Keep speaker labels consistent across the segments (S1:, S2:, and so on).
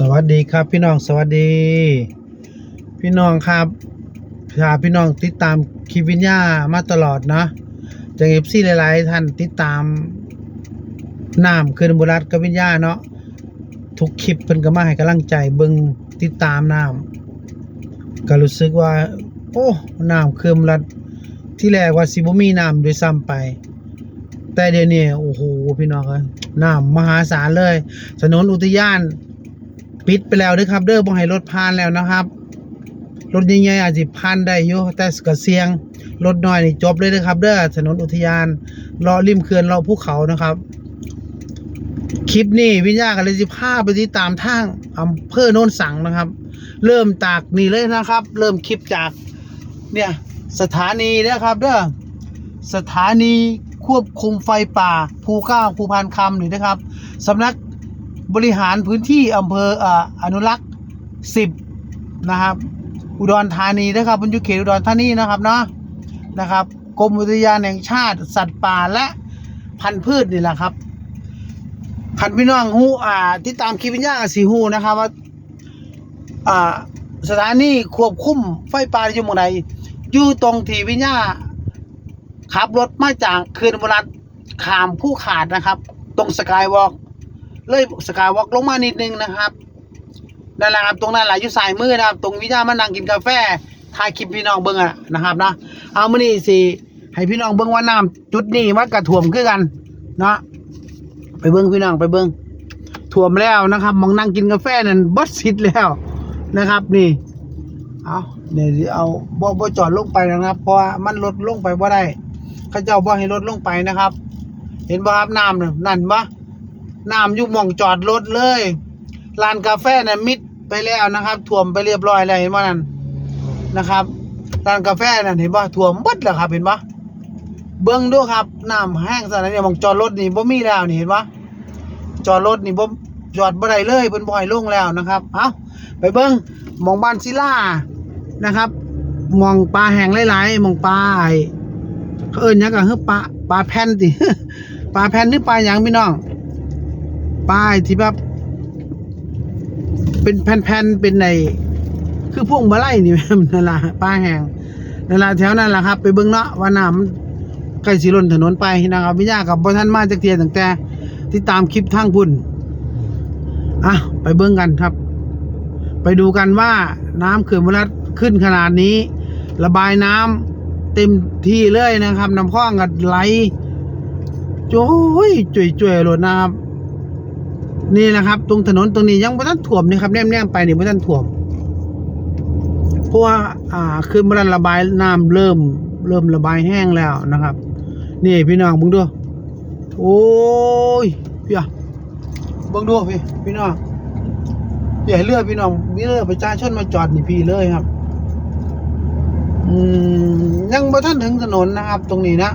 S1: สวัสดีครับพี่น้องสวัสดี พี่น้องครับพาพี่น้องติดตามคลิปวิญญามาตลอดเนาะจากเอฟซีหลายๆท่านติดตามน้ำคืนบุรัตกับวิญญาเนาะทุกคลิปเพิ่นก็มาให้กำลังใจเบิงติดตามน้ำก็รู้สึกว่า โอ้น้ำคืนบุรัตที่แรกว่าสิบมีน้ำด้วยซ้ำไป แต่เดี๋ยวนี้โอ้โหพี่น้องเอ้ยน้ำมหาศาลเลยถนนอุทยาน ปิดไปแล้วเด้อครับ เด้อบ่ให้รถผ่านแล้วนะครับ รถใหญ่ๆอาจสิผ่านได้อยู่แต่ก็เสี่ยง รถน้อยนี่จบเลยเด้อครับ เด้อถนนอุทยานรอริมเขื่อนรอภูเขานะครับ คลิปนี้วิญญากันเลยสิพาไปที่ตามทางอำเภอโนนสังนะครับ เริ่มจากนี่เลยนะครับ เริ่มคลิปจากเนี่ยสถานีนะครับเด้อสถานีควบคุมไฟป่า ภูเก้าภูพานคำนี่นะครับสำนัก บริหารพื้นที่อำเภอออนุรักษ์สิบนะครับ อุดรธานีนะครับบรรยุเขตอุดรธานีนะครับเนาะนะครับกรมอุทยานแห่งชาติ สัตว์ป่าและพันธุ์พืชนี่แหละครับขันพี่น้องฮู้อ่า ที่ตามคลิปวิญญาณสีฮู้นะครับว่าอ่าสถานีควบคุมไฟป่าอยู่หมู่ใดอยู่ตรงที่วิญญาขับรถมาจากเคือนบรัตขามผู้ขาดนะครับ ตรงสกายวอล์ก เลยสกายวอล์กลงมานิดนึงนะครับนั่นแหละครับตรงนั้นแหละอยู่สายมือนะครับ ตรงวิญญามานั่งกินกาแฟถ่ายคลิปพี่น้องเบิ้งอะนะครับนะเอามื่อนี้สิให้พี่น้องเบิ้งว่าน้ำจุดนี้มันกระถ่วมคือกันเนาะไปเบิ้งพี่น้องไปเบิ้งถ่วมแล้วนะครับมองนั่งกินกาแฟนั่นบดซิดแล้วนะครับ นี่เอาเดี๋ยวเอาบ่บ่จอดลงไปนะครับ เพราะว่ามันลดลงไปบ่ได้เขาเจ้าบ่ให้ลดลงไปนะครับ เห็นบ่ครับน้ำนั่นบ่ น้ำอยุ่หมองจอดรถเลยลานกาแฟน่ะมิดไปแล้วนะครับท่วมไปเรียบร้อยแล้วเห็นบ่นั่นนะครับลานกาแฟนั่นเห็นบ่ท่วมหมดแล้วครับเห็นบ่เบิ่งดูครับน้ำแห้งซะแล้วเนี่ยหมองจอดรถนี่บ่มีแล้วนี่เห็นบ่จอดรถนี่บ่จอดบ่ได้เลยเพิ่นบ่ให้ลงแล้วนะครับเอ้าไปเบิ่งหมองบ้านศิลานะครับหมองปลาแห้งหลายๆหมองปลาไอ้เขาเอิ้นหยังก็คือปลาปลาแผ่นติปลาแผ่นหรือปลาหยังพี่น้อง ป้ายที่แบบเป็นแผ่นๆเป็นในคือพวงมาลัยนี่แม่นนั่นละป้ายแหงนั่นละแถวนั้นละครับ ไปเบิ่งเนาะว่าน้ำใกล้สิล้นถนนไปนะครับวิญญากับบ่ทันมาจักเทียตั้งแต่ที่ตามคลิปทางพุ่นอะไปเบิ่งกันครับ ไปดูกันว่าน้ำเขื่อนบุรัตขึ้นขนาดนี้ ระบายน้ำเต็มที่เลยนะครับน้ำคลองก็ไหลโจ้ยจุยจุยๆโลดนะครับ นี่นะครับ ตรงถนนตรงนี้ยังไม่ทันถ่วมนี่ครับแนมๆไปนี่ไม่ทันถ่วมเพราะว่าอ่าคือมันระบายน้ำเริ่ม เริ่มระบายแห้งแล้วนะครับ นี่พี่น้องมึงดูโอ้ยพี่อะเบิ่งดูพี่พี่น้องพี่ให้เลือกพี่น้องมีเลือกประชาชนมาจอดนี่พี่เลยครับ อืมยังไม่ทันถึงถนนนะครับ ตรงนี้นะ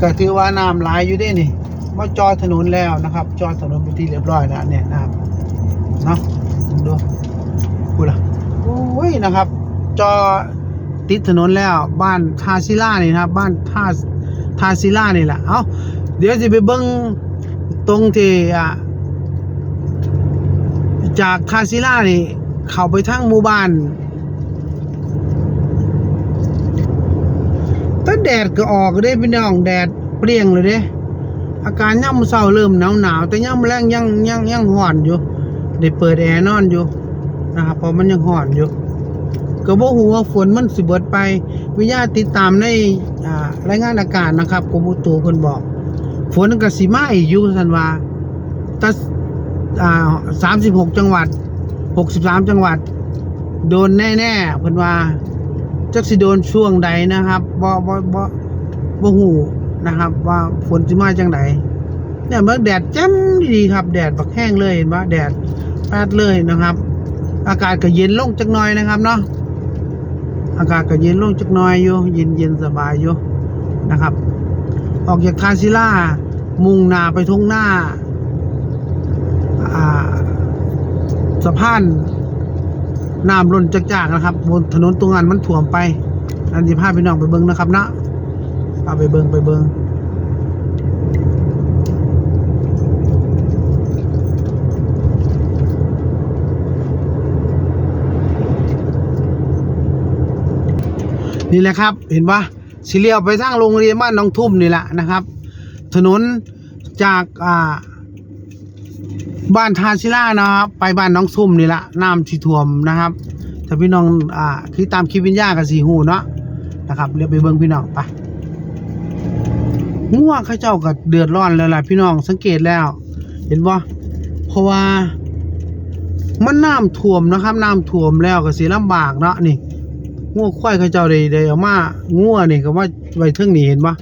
S1: ก็ถือว่าน้ำไหลายอยู่ด้นี่ มาจอดถนนแล้วนะครับ จอดถนนเป็นที่เรียบร้อยแล้วเนี่ยนะครับเนาะดูกูล่ะโอ้ยนะครับ จอติดถนนแล้วบ้านทาซิล่านี่นะครับ บ้านทาทาซิล่านี่แหละเอาเดี๋ยวจะไปเบิ้งตรงที่อะจากทาซิล่านี่ เข้าไปทางหมู่บ้านแต่แดดก็ออกได้พี่น้องแดดเปรี้ยงเลยเด้ อาการย่ำเศร้าเริ่มหนาวหนาวๆแต่ย่ำแรงยังยังยังห่อนอยู่ได้เปิดแอร์นอนอยู่นะครับเพราะมันยังห่อนอยู่ก็บ่ฮู้ว่าฝนมันสิเบิดไป วิทยาติดตามในรายงานอากาศนะครับกรมอุตุเพิ่นบอก ฝนก็สิมาอีกอยู่ซั่นว่าแต่อ่า36จังหวัด63จังหวัด โดนแน่ๆเพิ่นว่าจักสิโดนช่วงใดนะครับบ่บ่บ่บ่ฮู้ นะครับ ว่าฝนสิมาจังไดเนี่ยเบิ่งแดดแจ่มดีครับ แดดบักแห้งเลยเห็นปะแดดแปดเลยนะครับ อากาศก็เย็นลงจักหน่อยนะครับเนาะอากาศก็เย็นลงจักหน่อยอยู่เย็นเย็นสบายอยู่นะครับ ออกจากทาซิล่ามุ่งหน้าไปทุ่งหน้าสะพานน้ำล้นจากๆนะครับ บนถนนตรงนั้นมันถ่วมไปอันที่พาพี่น้องไปเบิ่งนะครับเนา เอาไปเบิงไปเบิงนี่แหละครับ เห็นปะสิเลียวไปสร้างโรงเรียนบ้านน้องทุ่มนี่แหละนะครับ ถนนจากอ่าบ้านทาชิล่านะครับ ไปบ้านน้องทุ่มนี่แหละน้ำที่ท่วมนะครับถ้าพี่น้องอ่าคือตามคลิปวิญญากับสีหูเนาะนะครับเรียกไปเบิ้งพี่น้องไป ง่วงเขาเจ้าก็เดือดร้อนแล้วล่ะพี่น้องสังเกตแล้ว เห็นบ่เพราะว่า มันน้ำท่วมนะครับน้ำท่วมแล้วก็สิลำบากเนาะนี่ง่วควายเขาเจ้าได้ได้เอามาง่วนี่ก็ว่าไว้เทิงนี่เห็นบ่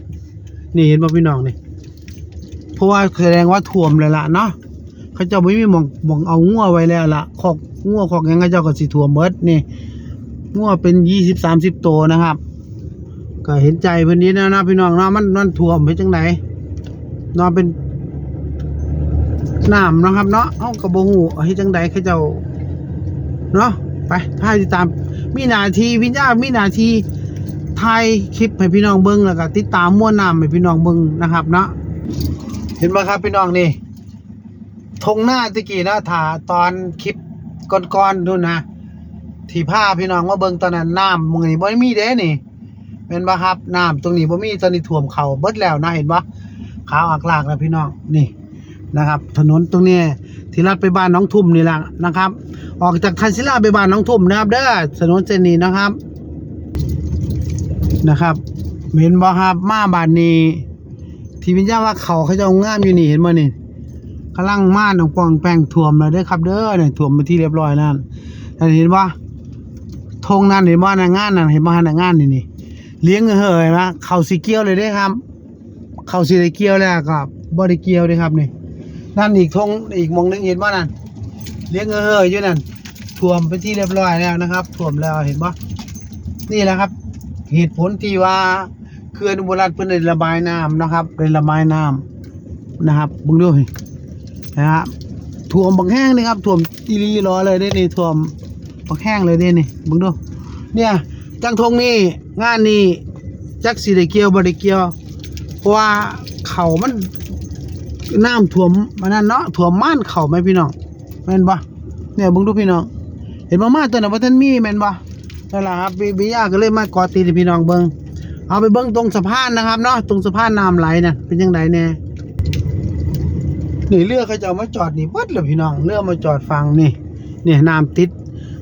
S1: นี่เห็นบ่พี่น้องนี่เพราะว่าแสดงว่าท่วมเลยล่ะเนาะเขาเจ้าไม่มีหมองมองเอางัวไว้แล้วล่ะคอกงัวคอกยังเขาเจ้าก็สิถ่วมเบิดนี่งัวเป็นยี่สิบสามสิบตัวนะครับ ก็เห็นใจเพิ่นนี้นะนะพี่น้องเนาะมันมันถ่วมไปจังไหนเนอนเป็นน้ำนะครับ เนาะเอาก็บ่ฮู้เฮ็ดจังไดเขาเจ้าเนาะไปพาติดตาม มีนาที่วิญญาณมีนาที่ถ่ายคลิปให้พี่น้องเบิ่งแล้วก็ติดตามม่วนน้ำให้พี่น้องเบิ่งนะครับเนาะเห็นบ่ครับพี่น้องนี่ทงหน้าตะกี้นะถ่าตอนคลิปก่อนๆนู่นนะที่ผ้าพี่น้องว่าเบิ่งตอนนั้นน้ำมึงนี่บ่มีเด้นี่ เป็นบ่ครับน้ำตรงนี้บ่มีตอนนี้ท่วมเขาเบิดแล้วนะเห็นบ่ขาวอักลากแล้วพี่น้องนี่นะครับ ถนนตรงนี้ที่ลัดไปบ้านน้องทุ่มนี่แหละนะครับ ออกจากทันศิลาไปบ้านน้องทุ่มนะครับเด้อถนนเส้นนี้นะครับนะครับเห็นบ่ครับมาบานนี้ ที่วิญญาว่าเขาเขาจะเอางามอยู่นี่เห็นบ่นี่กำลังม่านของปองแปงท่วมแล้วเด้อครับ เด้อเนี่ยท่วมไปที่เรียบร้อยนั่นแต่เห็นว่าธงนั่นเห็นว่าในงานนั่นเห็นว่าในงานนี่นี่ เลี้ยงเหยนะเข่าสีเกี้ยวเลยด้อครับ เข่าสีเกี้ยวแล้วก็บ่ได้เกี้ยวเด้ครับนี่นั่นอีกธงอีกมองหนึงเห็นว่านั่นเลี้ยงเหยอยู่นั่นท่วมไปที่เรียบร้อยแล้วนะครับท่วมแล้วเห็นบ่นี่แหละครับ เหตุผลที่ว่าเขื่อนอุบลรัฐเพิ่นระบายน้ำนะครับได้ระบายน้ำนะครับบิ่งดูให้นะฮะท่วมบักแห้งเลยครับท่วมอีรีรอเลยได้นี่ท่วมบักแห้งเลยได้นี่มึงดูเนี่ย จังทงนี่งานนี้จักสีได้เกี่ยวบ่ได้เกี่ยว เพราะว่าเขามันน้ำท่วมมันนั่นเนาะท่วมม่านเขาไหมพี่น้องแม่นปะเนี่ยเบิ่งดูพี่น้อง เห็นมามาตัวนั้นว่าท่านมีแม่นปะนั่นแหละครับบิยาก็เลยมากอตีพี่น้องเบิ่งเอาไปเบิ่งตรงสะพานนะครับเนาะตรงสะพานน้ำไหลน่ะเป็นยังไงแน่นี่เรือเขาจะเอามาจอดนี่เบิดเลยพี่น้องเรือมาจอดฟังนี่เนี่ยน้ำติด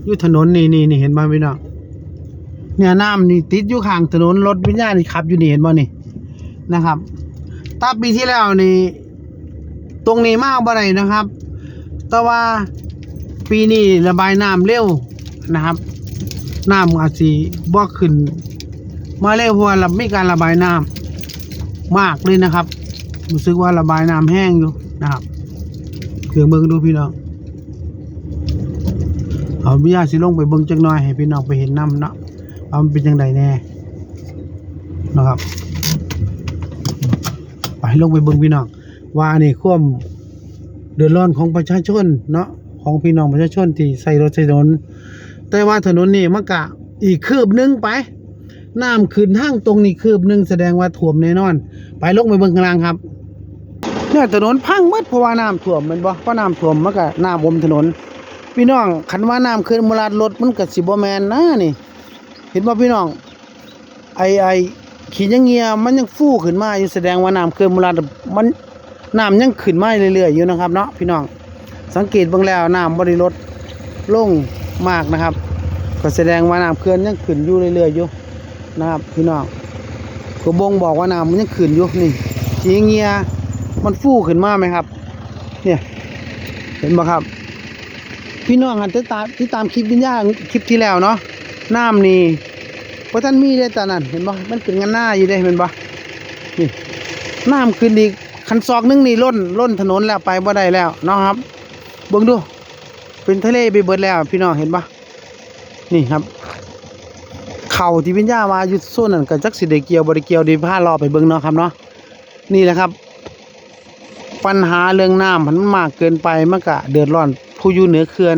S1: อยู่ถนนนี่นี่นี่เห็นบ่พี่น้อง เนี่ยน้ำนี่ติดอยู่ข้างถนนรถวิญญาณนี่ขับอยู่นี่เห็นบ่นี่นะครับตาปีที่แล้วนี่ตรงนี้มากบ่ได้นะครับ แต่ว่าปีนี้ระบายน้ำเร็วนะครับน้ำอาจสิบ่ขึ้น มาเร็วเพราะว่ามีการระบายน้ำมากเลยนะครับรู้สึกว่าระบายน้ำแห้งอยู่นะครับเพียงเบิ่งดูพี่น้องเอาพี่ยาสิลงไปเบิ่งจักหน่อยให้พี่น้องไปเห็นน้ำเนาะ ว่ามันเป็นจังไดแน่นะครับไปลงไปเบิ่งพี่น้องว่านี่ความเดือดร้อนของประชาชนเนาะของพี่น้องประชาชนที่ใส่รถใช้ถนน แต่ว่าถนนนี่มันกะอีกคืบหนึงไปน้ำขึ้นทางตรงนี้คืบหนึงแสดงว่าท่วมแน่นอน ไปลงไปเบิ่งข้างล่างครับเนี่ยถนนพังหมดเพราะว่าน้ำท่วมมันบ่เพราะน้ำท่วมมันก็น้ำอมถนน พี่น้องคันว่าน้ำขึ้นมูลาดรถมันก็สิบ่แมนนะนี่ เห็นบ่พี่น้อง ไอไอขี้ยังเงียมันยังฟูขึ้นมาอยู่แสดงว่าน้ำขึ้นมูลามันน้ำยังขึ้นมาเรื่อยๆอยู่นะครับเนาะพี่น้อง สังเกตเบิ่งแล้วน้ำบ่ได้ลดลงมากนะครับ ก็แสดงว่าน้ำเขื่อนยังขึ้นอยู่เรื่อยๆอยู่นะครับ พี่น้องก็บ่งบอกว่าน้ำมันยังขึ้นอยู่นี่ขี้เงียมันฟูขึ้นมาไหมครับ เนี่ยเห็นบ่ครับ พี่น้องหันติดตามที่ตามคลิปวิญญาณคลิปที่แล้วเนาะ น้ำนี่เพราะท่านมีได้ตอนนั้นเห็นบ่มันขึ้นกันหน้าอยู่ได้เห็นบ่นี่น้ำขึ้นอีกคันซอกหนึงนี่ล้นล้นถนนแล้วไปบ่ได้แล้วเนาะครับเบิ่งดู เป็นทะเลไปเบิดแล้ว พี่น้องเห็นบ่นี่ครับ เข่าที่วิญญามาอยู่โซนนั้นก็จักสิได้เกียวบ่ได้เกียวดีพารอไปเบิ่งเนาะครับเนาะนี่แหละครับ ปัญหาเรื่องน้ำมันมากเกินไปมันก็เดือดร้อนผู้อยู่เหนือเขื่อน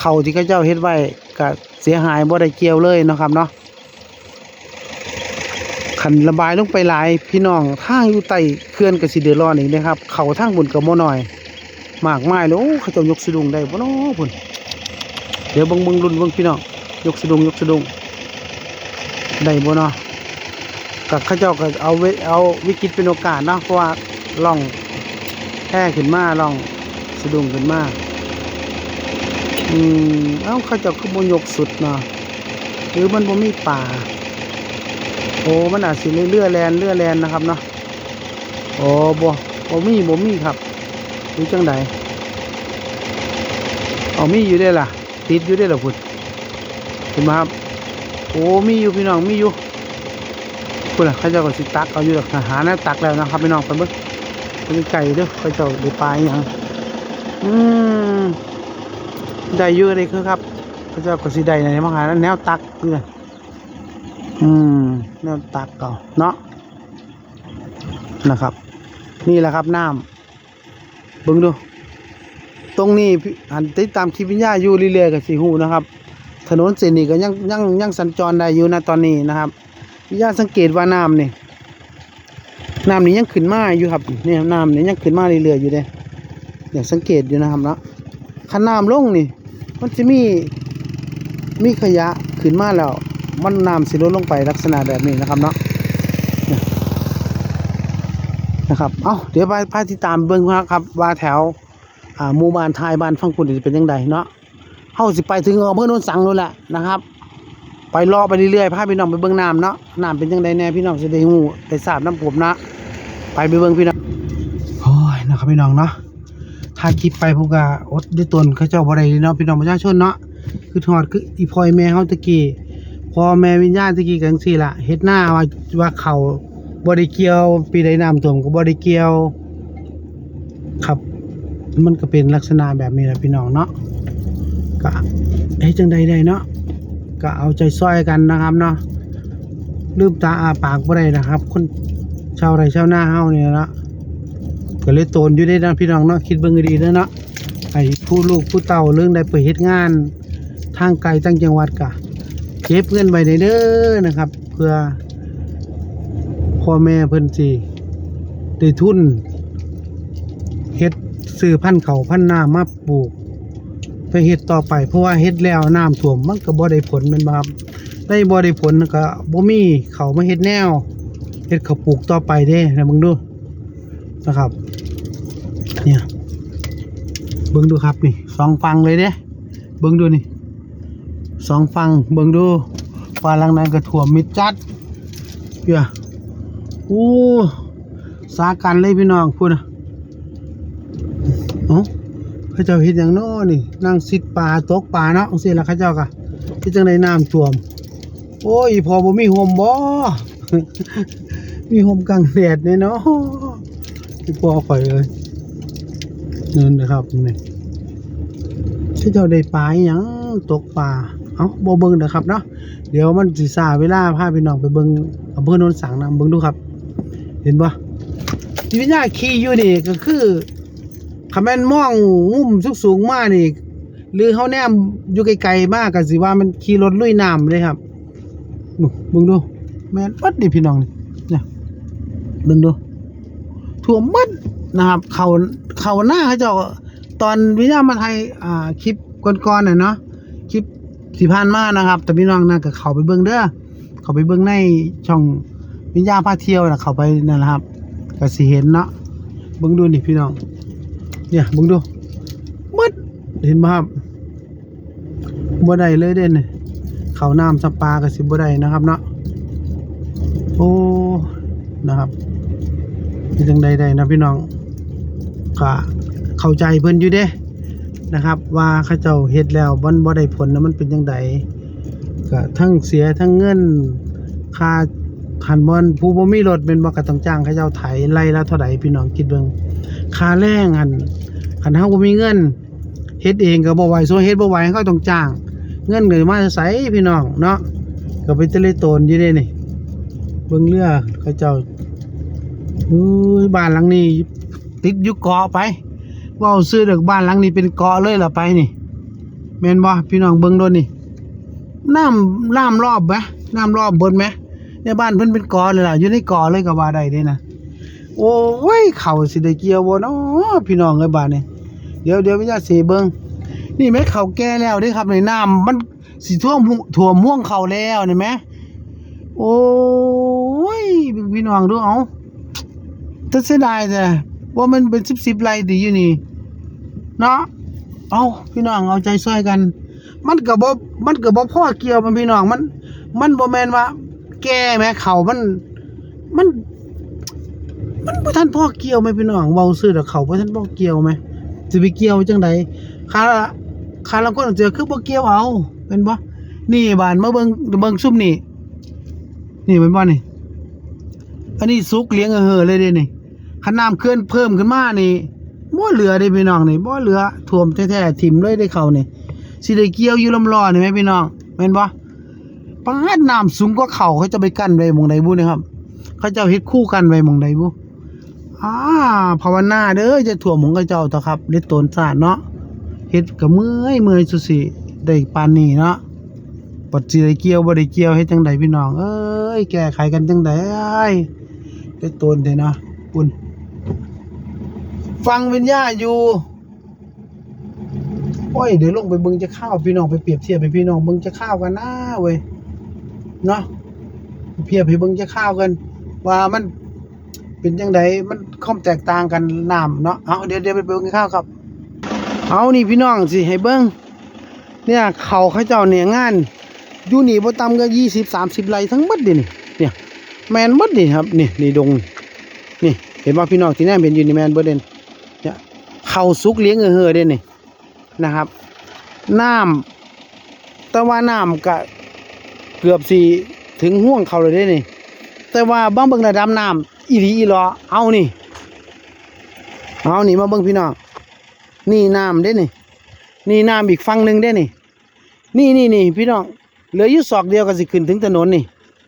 S1: เขาที่เขาเจ้าเฮ็ดไว้ ก็เสียหายบ่ได้เกี่ยวเลยนะครับเนาะขันระบายลงไปหลายพี่น้องทางอยู่ใต้เขื่อนก็สิเดือดร้อนอีกนะครับ เขาทางบนก็บ่น้อยมากมายเลยโอ้เขาจ้ายกสะดุงได้บ่เนาะพุ่นเดี๋ยวบิ่งเบิ่งรุนบิ่งพี่น้องยกสะดุงยกสะดุงได้บ่เนาะก็เขาเจ้าก็เอาเวเอาวิกฤตเป็นโอกาสเนาะเพราะว่าล่องแท้ขึ้นมาล่องสะดุ้งขึ้นมา อืมเอ้าเขาจ้าคือบ่ยกสุดเนาะหรือมันบ่มีป่า โอ้มันอาจสิเลื่อแลนเลื่อแลนนะครับเนาะโอ้บ่บ่มีบ่มีครับหรือจังใดเอามีอยู่ได้ล่ะ ติดอยู่ได้ล่ะพุ่นเห็นไหมครับโอ้มีอยู่พี่น้องมีอยู่พุ่นล่ะเขาเจ้าก็สิตักเอาอยู่ดอกทหารนะตักแล้วนะครับพี่น้องไปเบิ่งไปไก่เด้อเขาเจ้าได้ปลาอีหยังอืม ได้เยอะเลยคือครับเขาเจ้าก็สิได้ในมหาแนวตักนี่แหละอืมแนวตักเก่าเนาะนะครับ นี่แหละครับน้ำเบิ่งดู ตรงนี้พี่อันติดตามคลิปวิญญาอยู่เรื่อยๆกับสีหูนะครับ ถนนเส้นนี้ก็ยังยังยังสัญจรได้อยู่นะตอนนี้นะครับวิญญาสังเกตว่าน้ำนี่น้ำนี่ยังขึ้นมาอยู่ครับเนี่ยน้ำนี่ยังขึ้นมาเรื่อยๆอยู่เด้อยากสังเกตอยู่นะครับเนาะขันน้ำลงนี่ มันจะมีมีขยะขึ้นมาแล้ว มันน้ำสิลดลงไปลักษณะแบบนี้นะครับเนาะนะครับเอ้าเดี๋ยวไปพาติดตามเบิ้งครับว่าแถวอ่าหมู่บ้านทายบ้านฟังคุณจะเป็นยังไงเนาะเฮาสิไปถึงอำเภอโนนสังนู่นแหละนะครับ ไปรอไปเรื่อยๆพาพี่น้องไปเบิ่งน้ำเนาะน้ำเป็นยังไงแน่พี่น้องจะได้ฮู้ได้ทราบน้ำผมนะไปไปเบิ่งพี่น้องโอ้ยนะครับพี่น้องเนาะ ถ้าคลิปไปผมก็อดด้วยตนเขาเจ้าบ่ได้เนาะพี่น้องประชาชนเนาะคือทอดคืออีพอยแม่เฮาตะกี้พอแม่วิญญาณตะกี้กังซี่ละเฮ็ดหน้าว่าว่าเขาบ่ได้เกี่ยวปีใดน้ำท่วมก็บ่ได้เกี่ยว ครับ มันก็เป็นลักษณะแบบนี้แหละพี่น้องเนาะก็เฮ้ยจังใดได้เนาะก็เอาใจซอยกันนะครับเนาะลืมตาอาปากบ่ได้นะครับ คนชาวไร่ชาวนาเฮาเนี่ยเนาะ ก็เลยโตนอยู่ได้นะพี่น้องเนาะคิดเบิ่งดีเด้อเนาะไอ้ผู้ลูกผู้เต่าเรื่องได้ไปเฮ็ดงาน ทางไกลตั้งจังหวัดกะเก็บเงินไว้ในเด้อนะครับ เพื่อพ่อแม่เพิ่นสิได้ทุนเฮ็ดซื้อพันเขาพันธุ์นามาปลูกไปเฮ็ดต่อไปเพราะว่าเฮ็ดแล้วน้ำท่วมมันก็บ่ได้ผลแม่นบ่ครับได้บ่ได้ผลก็บ่มีเขามาเฮ็ดแนวเฮ็ดเขาปลูกต่อไปเด้นะมึงดู นะครับ เนี่ยเบิ่งดูครับนี่สองฝั่งเลยเด้เบิ่งดูนี่สองฝั่งเบิ่งดูฟาลังนั้นก็ท่วมิดจัดเปียโอ้สากันเลยพี่น้องพูดนะเอ้าเขาเจ้าเฮ็ดหยังน้อนี่ นั่งซิดปลาตกปลาเนาะจังซี่ล่ะเขาเจ้าก็เฮ็ดจังไดน้ำท่วม โอ้ยพอบ่มีห่มบ่มีห่มกลางแดดแน่เนาะ ที่พอข่อยเลยเนั่นนะครับนี่เขาเจ้าได้ปลาอีหยังตกปลาเอ้าบ่เบิ่งเด้อครับเนาะเดี๋ยวมันสิซ่าเวลาพาพี่น้องไปเบิงอำเภอโนนสังนะเบิ่งดูครับ เห็นบ่ที่วิญญาขี่อยู่นี่ก็คือคำแม่นมองงุ่มสูงสูงมากนี่หรือเขาแนมอยู่ไกลๆมากก็สิว่ามันขี่รถลุยน้ำเลยครับดูเบิ่งดูแม่นปัดนี่พี่น้องนี่เนี่ยเบิ่งดู ท่วมมัดนะครับ เขาเขาหน้าเขาจ้าตอนวิญญาณมาไทยอ่าคลิปก่อนๆน่ะเนาะคลิปที่ผ่านมานะครับ แต่พี่น้องน่าก็เขาไปเบิ่งเด้อเขาไปเบิ่งในช่องวิญญาณพาเที่ยวนะเขาไปนั่นแหละครับก็สิเห็นเนาะเบิ่งดูนี่พี่น้อง เนี่ยมึงดูมืดเห็นบ่ครับบ่ได้เลยเด่นนี่เขาน้ำสปากับสิบ่ได้นะครับเนาะโอ้นะครับ จังใดได้นะพี่น้องก็เข้าใจเพิ่นอยู่เด้นะครับ ว่าเขาเจ้าเฮ็ดแล้วมันบ่ได้ผลนะมันเป็นจังไดก็ทั้งเสียทั้งเงินค่าคันบอนผู้บ่มีรถเป็นบ่ก็ต้องจ้างเขาเจ้าไถไล่ละเท่าใดพี่น้องคิดเบิ่งค่าแรงหันคันเฮาบ่มีเงินเฮ็ดเองก็บ่ไหวโซเฮ็ดบ่ไหวเขาต้องจ้าง เงินก็มาใส่พี่น้องเนาะก็ไปตะเลโตนอยู่เด้นี่เบิ่งเรือเขาเจ้า อุ้ยบ้านหลังนี้ ติดอยู่เกาะไปว้าซื้อเด็กบ้านหลังนี้เป็นเกาะเลยล่ะไปนี่แมนบ่พี่น้องเบิ่งโดนนี่น้ำน้ำรอบไหมน้ำรอบบนไหมในบ้านเพิ่นเป็นเกาะเลยล่ะอยู่ในเกาะเลยก็ว่าได้เด้นะโอ้ยเข่าสิได้เกี่ยวบ่เนาะพี่น้องเอ้ยบาดนี้เดี๋ยวเดี๋ยววิญญาณสิเบิ่งนี่แม่เข่าแก่แล้วเด้ครับในน้ำมันสิท่วมหัวท่วม่วงเข่าแล้วนี่แม่โโอ้ยพี่น้องดูเอา แต่เสียดายแต่ว่ามันเป็นสิบสิบไร่ดีอยู่นี่ เนาะเอาพี่น้องเอาใจช่วยกัน มันก็บ่มันก็บ่พ่อเกี่ยวมันพี่น้องมัน มันบ่แมนว่า แก่แม่เขามัน มัน มันบ่ทันพ่อเกี่ยวไหมพี่น้องเว้าซื่อดอกเขาบ่ทันพ่อเกี่ยวไหมสิไปเกี่ยวจังไดคาคาละคนเจอคือบ่เกี่ยวเอาเป็นบ่นี่บานมาเบิ่งเบิ่งซุ่มนี่นี่เป็นบ่นี่อันนี้สุกเลี้ยงเออเห่อเลยเด้นี่ คันน้ำเคลื่อนเพิ่มขึ้นมานี่บ่เหลือเด้พี่น้องนี่บ่เหลือท่วมแท้ๆถิ่มเลยได้เขานี่สิได้เกี่ยวอยู่ลำรอนี่แม่พี่น้องแม่นบ่ปาดน้ำสูงกว่าเขาเขาจะไปกั้นไว้มองใดบุนี่ครับ เขาจ้าเฮ็ดคู่กันไว้มองใดบุอ่าภาวนาเด้อจะถ่วมของเขาเจ้าเถอะครับเล็ดโตนสาดเนาะเฮ็ดก็เมื่อยเมื่อยสุดสิได้ปานนี้เนาะปัดสิได้เกี่ยวบ่ได้เกี่ยวเฮ็ดจังไดพี่น้องเอ้ยแก้ไขกันจังไดได้ตนเด้นาะคุณ ฟังวิญญาอยู่โอ้ยเดี๋ยวลงไปเบิ่งจะข้าวพี่น้องไปเปรียบเทียบให้พี่น้องเบิ่งจะข้าวกันนะเว้ยเนาะเปรียบให้เบิ่งจะข้าวกัน ว่ามันเป็นจังไดมันความแตกต่างกันน้ำเนาะเอาเดี๋ยวเดี๋ยวไปเบิ่งข้าวครับ เอานี่พี่น้องสิให้เบิ่งเนี่ยเขาเขาเจ้าเนี่ยงานอยู่นี่บ่ต่ำก็ยี่สิบสามสิบไร่ทั้งหมดดินี่เนี่ยแมนหมดนี่ครับนี่นี่ดงนี่เห็นว่าพี่น้องที่แน่เป็นอยู่นี่แมนเบิดเด่น เขาสุกเลี้ยงเออเฮอเด่นนี่นะครับ น้ำแต่ว่าน้ำก็เกือบสิถึงห่วงเขาเลยเด้นี่ แต่ว่าบางเบิ่งระดับน้ำอีหลีอีหลอเอานี่ เอานี่มาเบิ่งพี่น้องนี่น้ำเด้นี่ นี่น้ำอีกฝั่งหนึ่งเด้นี่ นี่นี่นี่พี่น้องเหลืออยู่ศอกเดียวก็สิขึ้นถึงถนนนี่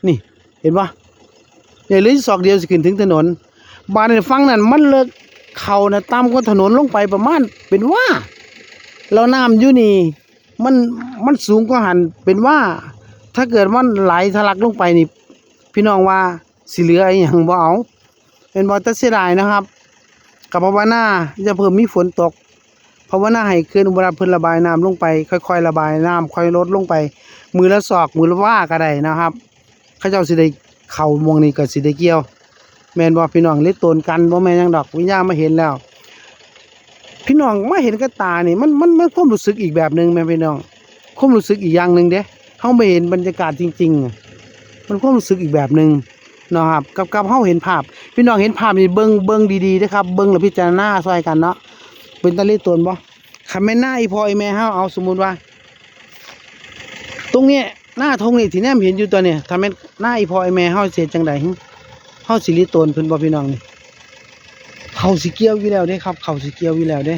S1: นี่เห็นปะเนี่ยเหลืออยู่ศอกเดียวสิขึ้นถึงถนนบ้านในฟังนั้นมันเลิก เขานะตามกว่าถนนลงไปประมาณเป็นว่าแล้วน้ำอยู่นี่มันมันสูงกว่าหันเป็นว่า ถ้าเกิดมันไหลทะลักลงไปนี่ พี่น้องว่าสิเหลืออะไรอย่างบ่เอาเป็นบ่ตัเสียดายนะครับกับภาวนาจะเพิ่มมีฝนตกภาวนาให้เขื่อนอุบลรัฐเพิ่นระบายน้ำลงไป ค่อย ๆ ระบายน้ำค่อยลดลงไป มือละศอกมือละว่าก็ได้นะครับเขาเจ้าสิได้เข้ามวงนี้ก็สิได้เกี่ยว แมนบ่พี่น้องเล็ดตนกันบ่แมนยังดอกวิญญาณมาเห็นแล้ว พี่น้องมาเห็นกับตานี่มันมันมันความรู้สึกอีกแบบหนึ่งแม่พี่น้องความรู้สึกอีกอย่างหนึ่งเด้เฮาไม่เห็นบรรยากาศจริง ๆ มันความรู้สึกอีกแบบหนึ่งนะครับกับกับเฮาเห็นภาพ พี่น้องเห็นภาพนี่เบิ่งเบิ่งดีๆนะครับเบิ่งแล้วพิจารณาซอยกันเนาะเป็นตะลิตนบ่คันแม่หน้าอีพออีแม่เฮาเอาสมมุติว่า ตรงเนี้ยหน้าทงนี่ที่แนมเห็นอยู่ตัวเนี่ยทำให้หน้าอีพอไอแม่เฮาเสียจังใดหึ เฮาสิริโตนเพิ่นบ่พี่น้องนี่เขาสิเกี่ยวอยู่แล้วเด้ครับ เขาสิเกี่ยวอยู่แล้วเด้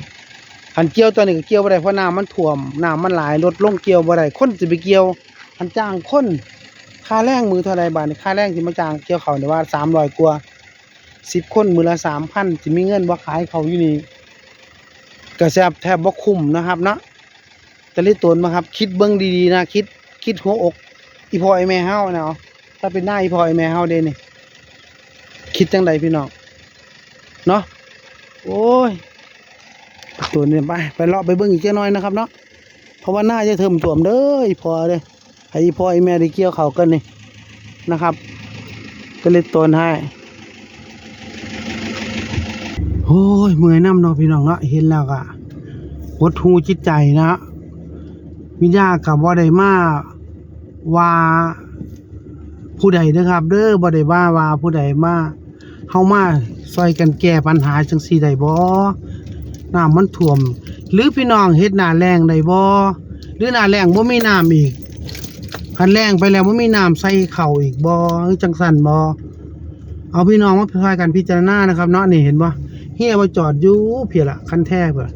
S1: คันเกี่ยวตัวนี้ก็เกี่ยวบ่ได้เพราะน้ำมันท่วมน้ำมันหลายรถลงเกี่ยวบ่ได้คนสิไปเกี่ยวคันจ้างคนค่าแรงมือเท่าใดบาทค่าแรงที่มาจ้างเกี่ยวเขาเนี่ยว่า300กว่า10คนมือละ3,000สิมีเงินบ่ขายเขาอยู่นี่ก็แทบแทบบ่คุ้มนะครับเนาะจะเล่นตนมาครับ คิดเบิ้งดีๆนะ คิดคิดหัวอก อีพอไอแม่เฮานะเอาถ้าเป็นหน้าอีพอไอแม่เฮาเด้นี่ คิดจังใดพี่น้องเนาะโอ้ยตัวนี้ไปไปเลาะไปเบิ้งอีกเจ้าน้อยนะครับเนาะเพราะว่าหน้าจะเทิมถ่วมเด้อพอเด้ให้อีพอไอแม่ได้เกี่ยวเขากันนี่นะครับ ก็เล่นตนให้โอ้ยเมื่อยน้ำเนาะพี่น้องเนาะเห็นแล้วก็หดหูจิตใจนะวิญญากับบ่ได้มาว่าผู้ใดนะครับ เด้อบ่ได้ว่าว่าผู้ใดมา เฮามาซอยกันแก้ปัญหาจังซี่ได้บ่น้ำมันท่วม หรือพี่น้องเฮ็ดหน้าแรงได้บ่หรือหน้าแรงบ่มีน้ำอีกคันแรงไปแล้วบ่มีน้ำใส่เข้าอีกบ่หรือจังซั่นบ่เอาพี่น้องมาช่วยกันพิจารณานะครับเนาะนี่เห็นบ่เฮียมาจอดอยู่เพียละคันแท้เพิ่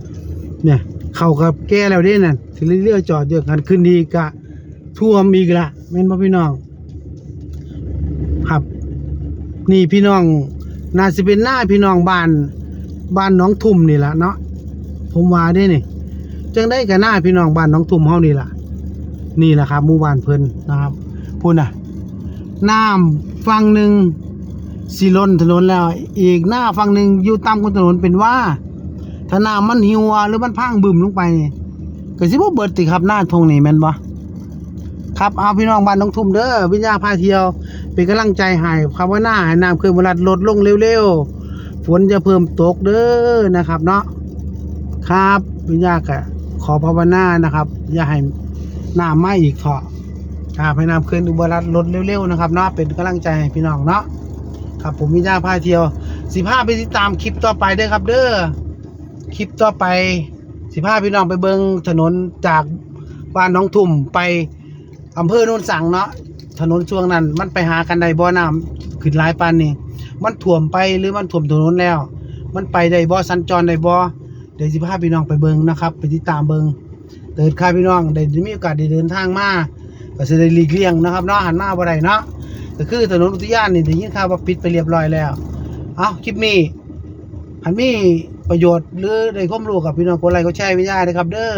S1: เนี่ยเขากับแก้แล้วเด้นั่นสิเรื่อยๆจอดเยอะกันขึ้นดีกะท่วมอีกละแม่นบ่พี่น้อง ครับ นี่พี่น้อง น่าสิเป็นหน้าพี่น้องบ้านบ้านน้องทุ่มนี่ละเนาะผมว่าเด้นี่จังได้กับหน้าพี่น้องบ้านน้องทุ่มเฮานี่ละนี่แหละครับหมู่บ้านเพิ่นนะครับพูดน่ะน้ำฝั่งหนึ่งสิล้นถนนแล้ว อีกหน้าฝั่งหนึ่งอยู่ตามกนถนนเป็นว่าถ้าน้ำมันหิวหรือมันพังบึมลงไปก็สิบ่เบิดติครับหน้าทงนี่แม่นบ่ ครับเอาพี่น้องบ้านน้องทุ่มเด้อวิญญาพาเที่ยว เป็นกำลังใจให้คำว่าหน้าให้น้ำเคลื่อนบลัดลดลงเร็วๆฝนจะเพิ่มตกเด้อนะครับเนาะครับวิญญาก็ขอภาวนานะครับ อย่าให้น้ำไหม้อีกเถอะครับให้น้ำเคลื่อนอุบลรัดลดเร็วๆนะครับเนาะเป็นกำลังใจให้พี่น้องเนาะครับผมวิญญาพาเที่ยวสิพาไปติดตามคลิปต่อไปเด้อครับ เด้อคลิปต่อไปสิพาพี่น้องไปเบิงถนนจากบ้านน้องทุ่มไป อำเภอโนนสังเนาะถนนช่วงนั้น มันไปหากันได้บ่อน้ำขึ้นหลายปานนี่มันท่วมไปหรือมันท่วมถนนแล้ว มันไปได้บ่อสัญจรได้บ่อเดี๋ยวสิพาพี่น้องไปเบิ่งนะครับ ไปติดตามเบิ่งเติดค่าพี่น้องได้มีโอกาสได้เดินทางมาก็สิได้หลีกเลี่ยงนะครับเนาะหันมาบ่ได้เนาะก็คือถนนอุทยานนี่ได้ยินข่าวว่าปิดไปเรียบร้อยแล้วเอาคลิปนี้หันมีประโยชน์หรือได้ความรู้กับพี่น้องกดไลค์กดแชร์วิญญานะครับ เด้อ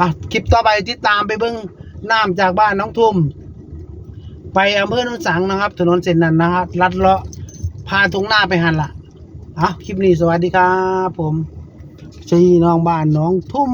S1: อะคลิปต่อไปติดตามไปเบิ่ง น้ำจากบ้านน้องทุ่ม ไปอำเภอโนนสังนะครับ ถนนเส้นนั้นนะครับลัดเลาะพาทุ่งหน้าไปหันละเอาคลิปนี้สวัสดีครับ ผมชีน้องบ้านน้องทุ่ม